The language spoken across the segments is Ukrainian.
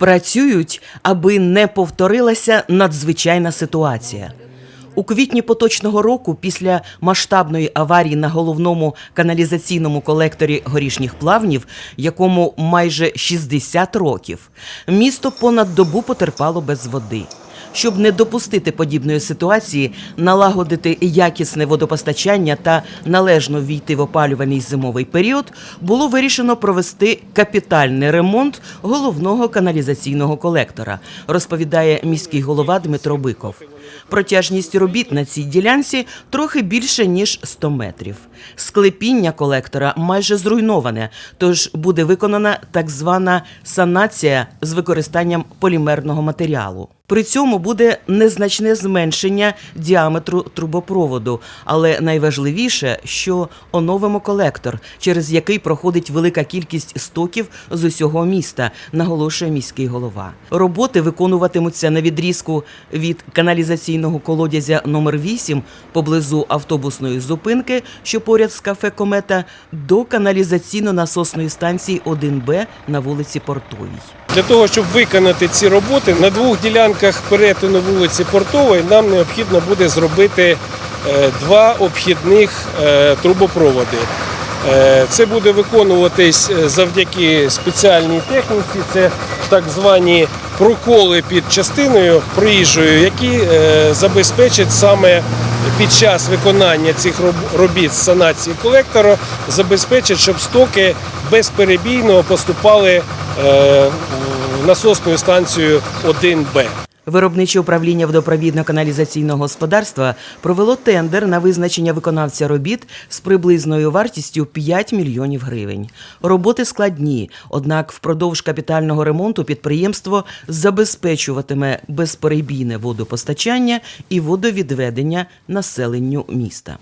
Працюють, аби не повторилася надзвичайна ситуація. У квітні поточного року, після масштабної аварії на головному каналізаційному колекторі горішніх плавнів, якому майже 60 років, місто понад добу потерпало без води. Щоб не допустити подібної ситуації, налагодити якісне водопостачання та належно війти в опалюваний зимовий період, було вирішено провести капітальний ремонт головного каналізаційного колектора, розповідає міський голова Дмитро Биков. Протяжність робіт на цій ділянці трохи більше ніж 100 метрів. Склепіння колектора майже зруйноване, тож буде виконана так звана санація з використанням полімерного матеріалу. При цьому буде незначне зменшення діаметру трубопроводу, але найважливіше, що оновимо колектор, через який проходить велика кількість стоків з усього міста, наголошує міський голова. Роботи виконуватимуться на відрізку від каналізаційного колодязя номер 8 поблизу автобусної зупинки, що поряд з кафе Комета, до каналізаційно-насосної станції 1Б на вулиці Портовій. Для того, щоб виконати ці роботи, на двох ділянках перетину вулиці Портової нам необхідно буде зробити е, два обхідних е, трубопроводи. Е, Це буде виконуватись завдяки спеціальній техніці. Це так звані проколи під частиною проїжджою, які е, забезпечать саме під час виконання цих робіт з санації колектора, забезпечать, щоб стоки безперебійно поступали е, в насосну станцію 1Б. Виробниче управління водопровідно-каналізаційного господарства провело тендер на визначення виконавця робіт з приблизною вартістю 5 мільйонів гривень. Роботи складні, однак впродовж капітального ремонту підприємство забезпечуватиме безперебійне водопостачання і водовідведення населенню міста.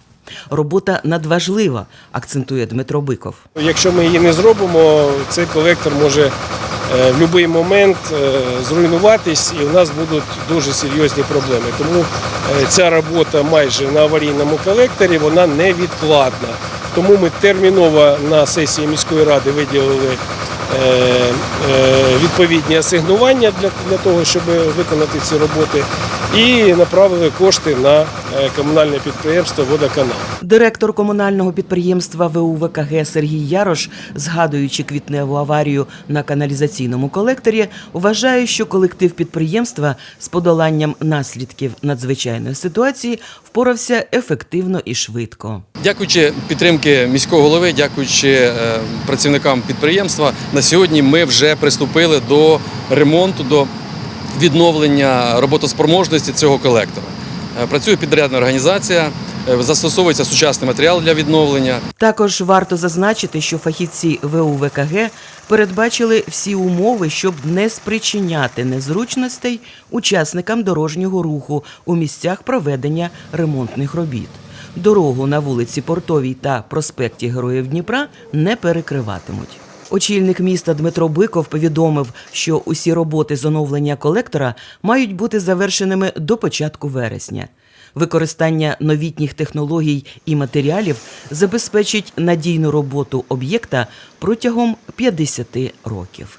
Робота надважлива, акцентує Дмитро Биков. Якщо ми її не зробимо, цей колектор може в будь-який момент е, зруйнуватись і в нас будуть дуже серйозні проблеми. Тому е, ця робота майже на аварійному колекторі вона невідкладна. Тому ми терміново на сесії міської ради виділили е, е, відповідні асигнування для того, щоб виконати ці роботи, і направили кошти на е, комунальне підприємство Водоканал. Директор комунального підприємства ВУВКГ Сергій Ярош, згадуючи квітневу аварію на каналізаційному колекторі, вважає, що колектив підприємства з подоланням наслідків надзвичайної ситуації впорався ефективно і швидко. Дякуючи підтримки міського голови, дякуючи е, працівникам підприємства, на сьогодні ми вже приступили до ремонту, до відновлення роботоспроможності цього колектора. Е, Працює підрядна організація, е, застосовується сучасний матеріал для відновлення. Також варто зазначити, що фахівці ВУВКГ передбачили всі умови, щоб не спричиняти незручностей учасникам дорожнього руху у місцях проведення ремонтних робіт. Дорогу на вулиці Портовій та проспекті Героїв Дніпра не перекриватимуть. Очільник міста Дмитро Биков повідомив, що усі роботи з оновлення колектора мають бути завершеними до початку вересня. Використання новітніх технологій і матеріалів забезпечить надійну роботу об'єкта протягом 50 років.